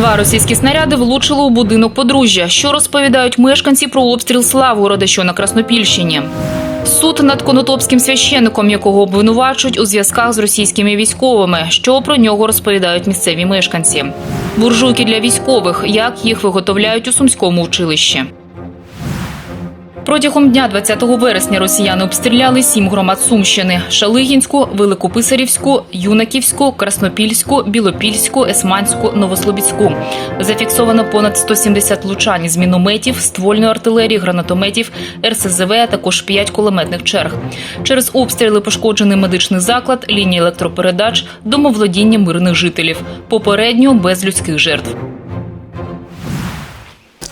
Два російські снаряди влучили у будинок подружжя. Що розповідають мешканці про обстріл Славгорода, що на Краснопільщині? Суд над конотопським священником, якого обвинувачують у зв'язках з російськими військовими. Що про нього розповідають місцеві мешканці? Буржуйки для військових. Як їх виготовляють у сумському училищі? Протягом дня 20 вересня росіяни обстріляли сім громад Сумщини: Шалигінську, Великописарівську, Юнаківську, Краснопільську, Білопільську, Есманську, Новослобідську. Зафіксовано понад 170 влучань з мінометів, ствольної артилерії, гранатометів, РСЗВ, а також 5 кулеметних черг. Через обстріли пошкоджений медичний заклад, лінії електропередач, домоволодіння мирних жителів. Попередньо без людських жертв.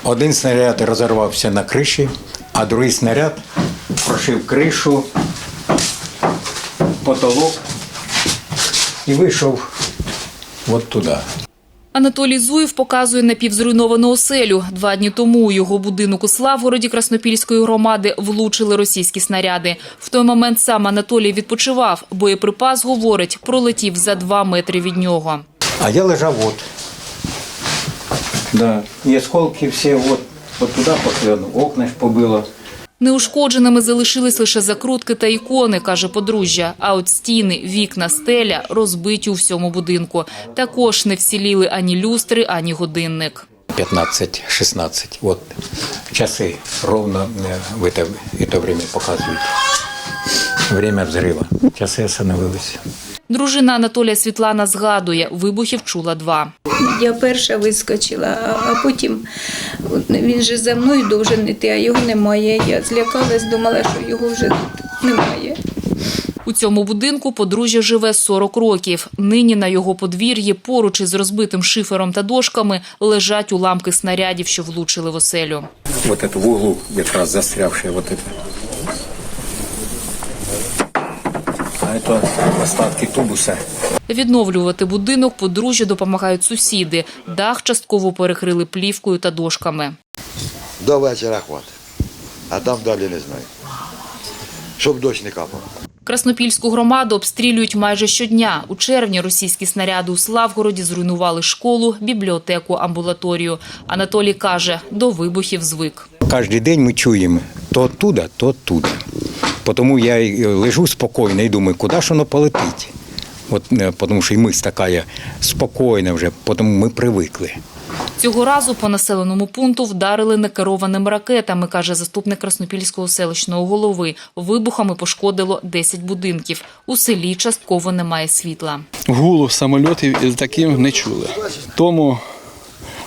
Один снаряд розірвався на криші, а другий снаряд прошив кришу, потолок і вийшов от туди. Анатолій Зуєв показує напівзруйновану оселю. Два дні тому у його будинок у Славгороді Краснопільської громади влучили російські снаряди. В той момент сам Анатолій відпочивав. Боєприпас, говорить, пролетів за два метри від нього. А я лежав от. Да. І осколки всі от, от туди пошли, окна ж побило. Неушкодженими залишились лише закрутки та ікони, каже подружжя. А от стіни, вікна, стеля розбиті у всьому будинку. Також не вціліли ані люстри, ані годинник. 15-16. От часи ровно в это, это время показують. Время взрива. Часи остановилися. Дружина Анатолія Світлана згадує, вибухів чула два. Я перша вискочила, а- потім він же за мною должен йти, а його немає. Я злякалась, думала, що його вже тут немає. У цьому будинку подружжя живе 40 років. Нині на його подвір'ї поруч із розбитим шифером та дошками лежать уламки снарядів, що влучили в оселю. Вот это в углу якраз застрявшее вот это. А это остатки тубуса. Відновлювати будинок подружжя допомагають сусіди. Дах частково перекрили плівкою та дошками. До вечора хватить. А там далі не знаю. Щоб дощ не капав. Краснопільську громаду обстрілюють майже щодня. У червні російські снаряди у Славгороді зруйнували школу, бібліотеку, амбулаторію. Анатолій каже, до вибухів звик. Кожен день ми чуємо то оттуда, то оттуда. Тому я й лежу спокійно і думаю, куди ж воно полетить. От, е, тому що і ми така спокійна вже, тому ми привикли. Цього разу по населеному пункту вдарили некерованими ракетами, каже заступник Краснопільського селищного голови. Вибухами пошкодило 10 будинків. У селі частково немає світла. гулу самольотів із таким не чули. Тому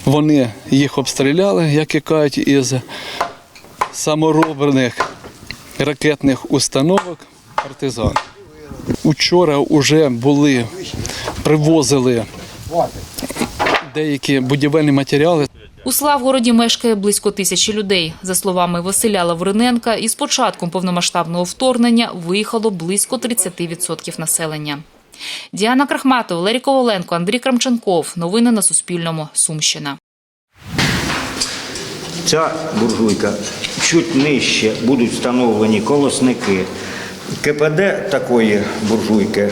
вони їх обстріляли, як і кажуть, із саморобних ракетних установок партизан. Учора вже були, привозили деякі будівельні матеріали. У Славгороді мешкає близько тисячі людей. За словами Василя Лавриненка, із початком повномасштабного вторгнення виїхало близько 30% населення. Діана Крахматова, Ларі Коваленко, Андрій Крамченков. Новини на Суспільному. Сумщина. Ця буржуйка чуть нижче будуть встановлені колосники. КПД такої буржуйки е,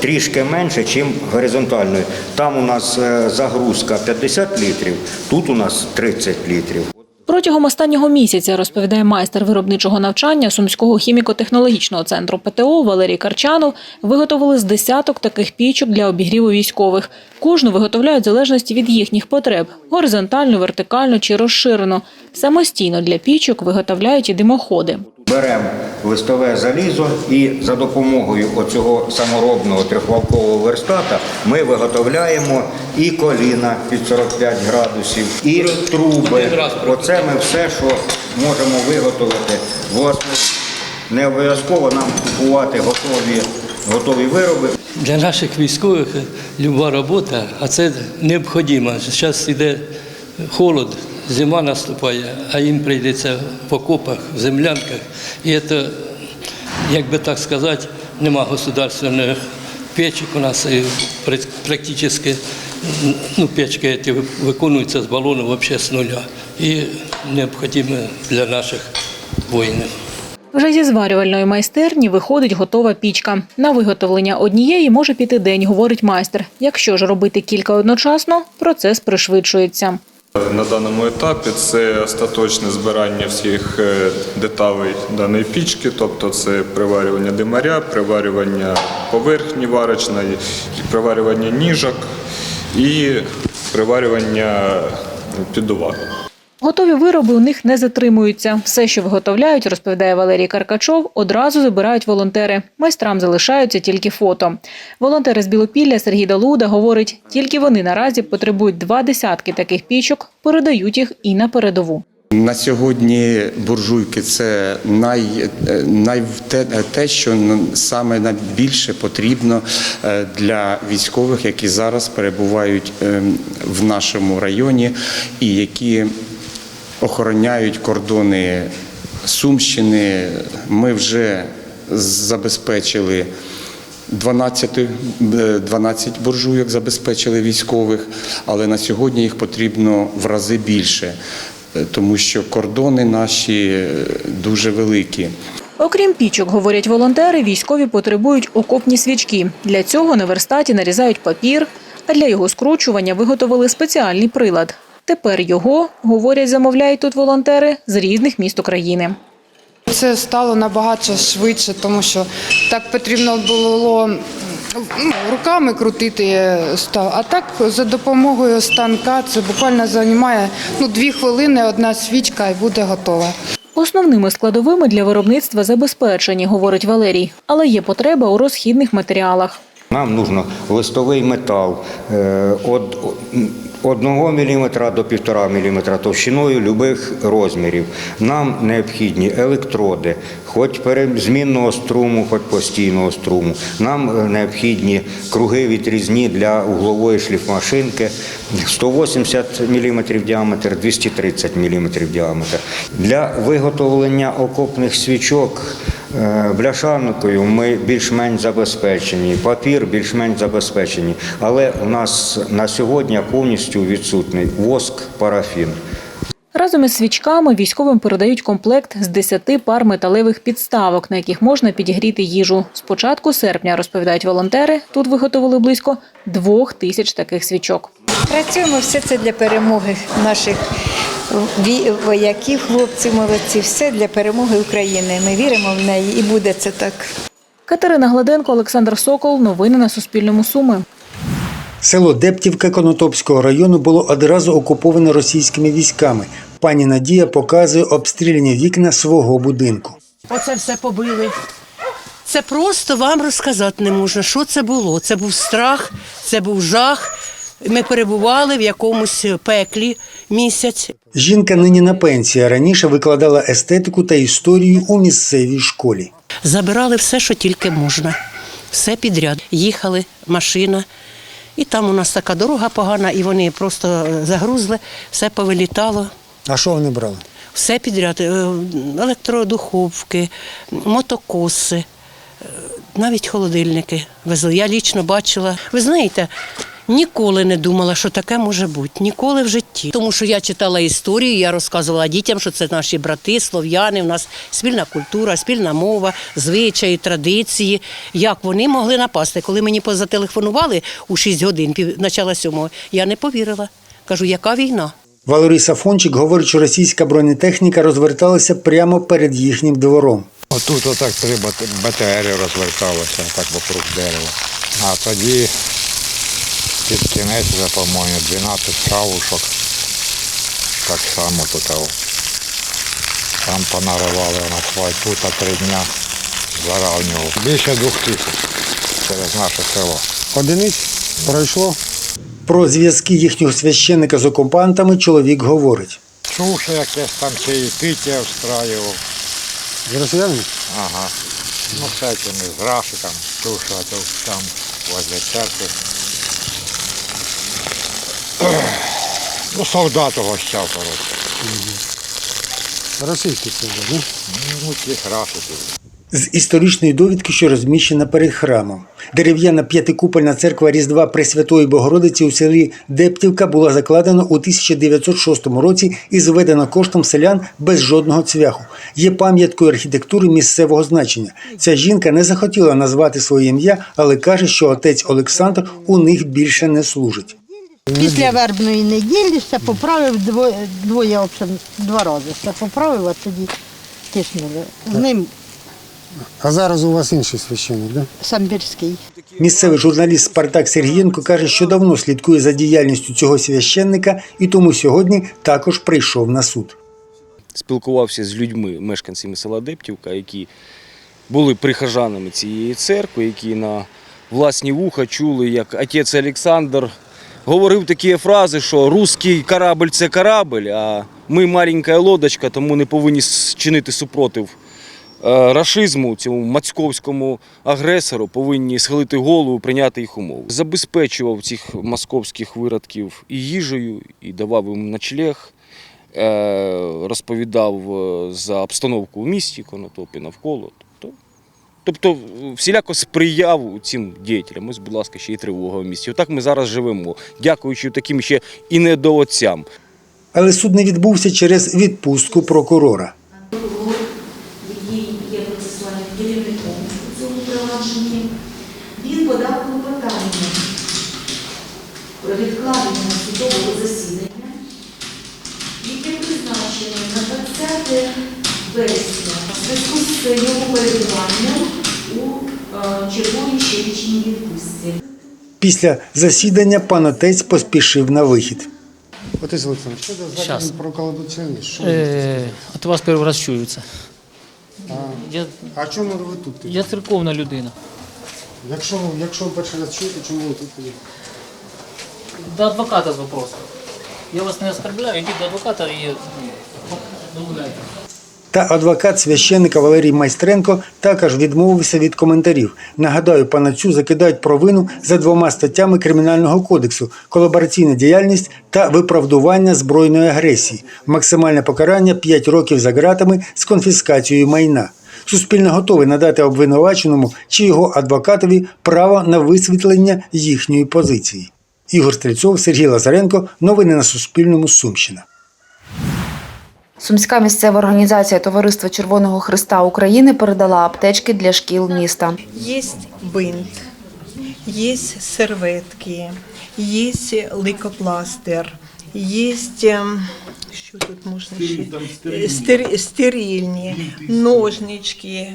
трішки менше, ніж горизонтальної. Там у нас е, загрузка 50 літрів, тут у нас 30 літрів. Протягом останнього місяця, розповідає майстер виробничого навчання Сумського хіміко-технологічного центру ПТО Валерій Карчанов, виготовили з десяток таких пічок для обігріву військових. Кожну виготовляють в залежності від їхніх потреб – горизонтально, вертикально чи розширено. Самостійно для пічок виготовляють і димоходи. Беремо листове залізо і за допомогою оцього саморобного трьохвалкового верстата ми виготовляємо і коліна під 45 градусів, і труби. Оце ми все, що можемо виготовити. Власне, не обов'язково нам купувати готові, готові вироби. Для наших військових люба робота, а це необхідно. Зараз йде холод, зима наступає, а їм прийдеться в окопах, в землянках. І це, як би так сказати, нема государственних печок у нас і практично ну, печки ці виконуються з балону взагалі з нуля. І необхідно для наших воїнів. Вже зі зварювальної майстерні виходить готова пічка. На виготовлення однієї може піти день, говорить майстер. Якщо ж робити кілька одночасно, процес пришвидшується. На даному етапі це остаточне збирання всіх е, деталей даної пічки, тобто це приварювання димаря, приварювання поверхні варочної, приварювання ніжок і приварювання піддувара. Готові вироби у них не затримуються. Все, що виготовляють, розповідає Валерій Каркачов, одразу забирають волонтери. Майстрам залишаються тільки фото. Волонтери з Білопілля Сергій Далуда говорить, тільки вони наразі потребують два десятки таких пічок, передають їх і на передову. На сьогодні буржуйки це най, най, те, те, що саме найбільше потрібно е, для військових, які зараз перебувають е, в нашому районі і які охороняють кордони Сумщини. Ми вже забезпечили 12, е, 12 буржуйок забезпечили військових, але на сьогодні їх потрібно в рази більше, е, тому що кордони наші е, дуже великі. Окрім пічок, говорять волонтери, військові потребують окопні свічки. Для цього на верстаті нарізають папір, а для його скручування виготовили спеціальний прилад. Тепер його, говорять, замовляють тут волонтери з різних міст України. Це стало набагато швидше, тому що так потрібно було ну, руками крутити став. А так за допомогою станка це буквально займає ну, дві хвилини, одна свічка і буде готова. Основними складовими для виробництва забезпечені, говорить Валерій, але є потреба у розхідних матеріалах. Нам нужно листовий метал від 1 мм до 1,5 мм товщиною любих розмірів. Нам необхідні електроди, хоч пере- змінного струму, хоч постійного струму. Нам е, необхідні круги відрізні для углової шліфмашинки 180 мм діаметр, 230 мм діаметр. Для виготовлення окопних свічок Бляшанкою ми більш-менш забезпечені, папір більш-менш забезпечені, але у нас на сьогодні повністю відсутний воск, парафін. Разом із свічками військовим передають комплект з 10 пар металевих підставок, на яких можна підігріти їжу. З початку серпня, розповідають волонтери, тут виготовили близько двох тисяч таких свічок. Працюємо все це для перемоги наших вояків, хлопців, молодці. Все для перемоги України. Ми віримо в неї і буде це так. Катерина Гладенко, Олександр Сокол. Новини на Суспільному. Суми. Село Дептівка Конотопського району було одразу окуповане російськими військами. Пані Надія показує обстріляні вікна свого будинку. Оце все побили. Це просто вам розказати не можна, що це було. Це був страх, це був жах. Ми перебували в якомусь пеклі місяць. Жінка нині на пенсії, а раніше викладала естетику та історію у місцевій школі. Забирали все, що тільки можна. Все підряд. Їхали, машина. І там у нас така дорога погана, і вони просто е, загрузли, все повилітало. А що вони брали? Все підряд, е, електродуховки, мотокоси, е, навіть холодильники везли. Я лічно бачила. Ви знаєте, ніколи не думала, що таке може бути. Ніколи в житті. Тому що я читала історію, я розказувала дітям, що це наші брати, слов'яни, у нас спільна культура, спільна мова, звичаї, традиції. Як вони могли напасти? Коли мені позателефонували у 6 годин, пів начала сьомого, я не повірила. Кажу, яка війна? Валерій Сафончик говорить, що російська бронетехніка розверталася прямо перед їхнім двором. Отут отак три БТРи розверталися так вокруг дерева. А тоді під кінець вже, по-моєму, 12 кавушок. Так само тут. Там понаривали на асфальт. Тут а три дня заравнював. Більше двох тисяч через наше село. Одиниць пройшло. Про зв'язки їхнього священника з окупантами чоловік говорить. Чув, що якесь там ще і пиття встраював. З росіянами? Ага. Ну, з этими, з Рафиком. Чув, що там возле церкви. Ну, солдат угощав, коротше. Російські солдати. Ну, тих Рафиків. з історичної довідки, що розміщена перед храмом. Дерев'яна п'ятикупольна церква Різдва Пресвятої Богородиці у селі Дептівка була закладена у 1906 році і зведена коштом селян без жодного цвяху. Є пам'яткою архітектури місцевого значення. Ця жінка не захотіла назвати своє ім'я, але каже, що отець Олександр у них більше не служить. Після вербної неділі все поправив двоє, двоє общем, два рази. Все поправив, а тоді тиснули. З ним А зараз у вас інший священник, да? самбірський. Місцевий журналіст Спартак Сергієнко каже, що давно слідкує за діяльністю цього священника і тому сьогодні також прийшов на суд. спілкувався з людьми, мешканцями села Дептівка, які були прихожанами цієї церкви, які на власні вуха чули, як отець Олександр говорив такі фрази, що русський корабль це корабль, а ми маленька лодочка, тому не повинні чинити супротив е, рашизму, цьому мацьковському агресору, повинні схилити голову, прийняти їх умови. Забезпечував цих московських виродків і їжею, і давав їм ночлег. Е, розповідав е, за обстановку у місті Конотопі навколо. Тобто, всіляко сприяв цим діятелям. Ось, будь ласка, ще й тривога в місті. Отак ми зараз живемо, дякуючи таким ще і недоотцям. Але суд не відбувся через відпустку прокурора. який є процесуальним керівником у цьому провадженні, він подав клопотання про відкладення судового засідання, яке призначене на 20 вересня зв'язку з його перебуванням у е, червоній щорічній відпустці. Після засідання пан отець поспішив на вихід. Отець Олександр, що це Щас. закон про Э, от вас перший раз чую це. а, Я, а чому ви тут? я церковна людина. Якщо, ви- якщо ви перший раз чуєте, чому ви тут? тоді? До адвоката з вопросом. Я вас не оскорбляю, йдіть до адвоката і ну, домовляйте. Та адвокат священника Валерій Майстренко також відмовився від коментарів. Нагадаю, панацю закидають провину за двома статтями Кримінального кодексу: колабораційна діяльність та виправдування збройної агресії. Максимальне покарання 5 років за ґратами з конфіскацією майна. Суспільне готове надати обвинуваченому чи його адвокатові право на висвітлення їхньої позиції. Ігор Стрільцов, Сергій Лазаренко. Новини на Суспільному. Сумщина. Сумська місцева організація Товариство Червоного Христа України передала аптечки для шкіл міста. Есть бинт, есть серветки, есть лейкопластир, есть ем, що тут можна ще? Стер- стерильні, ножнички,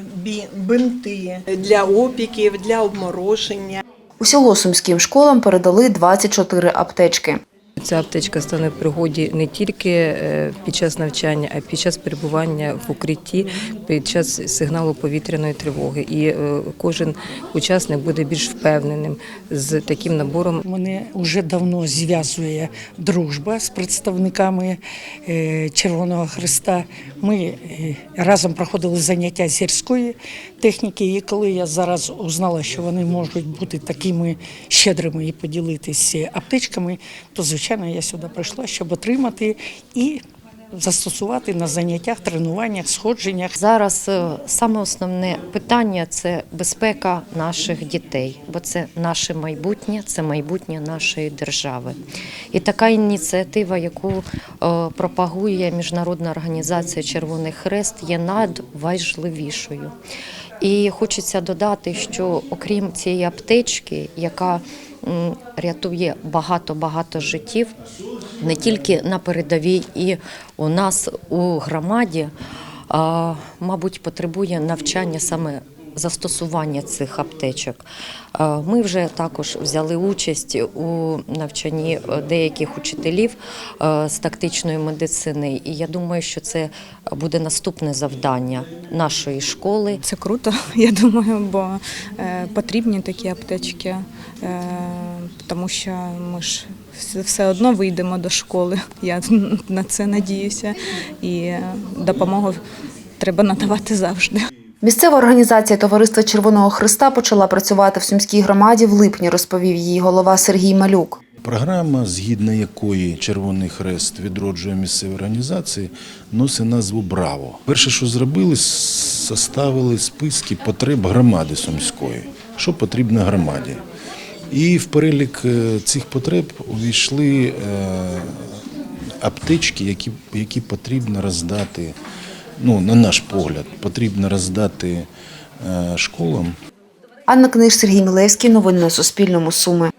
бинти для опіків, для обмороження. Усього сумським школам передали 24 аптечки. Ця аптечка стане в пригоді не тільки е, під час навчання, а й під час перебування в укритті, під час сигналу повітряної тривоги. І е, кожен учасник буде більш впевненим з таким набором. Мене вже давно зв'язує дружба з представниками е, Червоного Христа. Ми разом проходили заняття з гірської техніки, і коли я зараз узнала, що вони можуть бути такими щедрими і поділитися аптечками, то звичайно я сюди прийшла, щоб отримати і застосувати на заняттях, тренуваннях, сходженнях. Зараз е, саме основне питання це безпека наших дітей, бо це наше майбутнє, це майбутнє нашої держави. І така ініціатива, яку е, пропагує міжнародна організація Червоний Хрест, є надважливішою. І хочеться додати, що окрім цієї аптечки, яка рятує багато-багато життів, не тільки на передовій і у нас у громаді, а, мабуть, потребує навчання саме застосування цих аптечок. Ми вже також взяли участь у навчанні е, деяких учителів е, з тактичної медицини, і я думаю, що це буде наступне завдання нашої школи. Це круто, я думаю, бо е, потрібні такі аптечки, е, тому що ми ж все- одно вийдемо до школи. Я на це надіюся, і е, допомогу треба надавати завжди. Місцева організація Товариства Червоного Христа почала працювати в Сумській громаді в липні, розповів її голова Сергій Малюк. програма, згідно якої Червоний Хрест відроджує місцеві організації, носить назву Браво. Перше, що зробили, составили списки потреб громади Сумської, що потрібно громаді. І в перелік е, цих потреб увійшли е, аптечки, які, які потрібно роздати, ну, на наш погляд, потрібно роздати е, школам Анна Книж, Сергій Мілевський. Новини на Суспільному. Суми.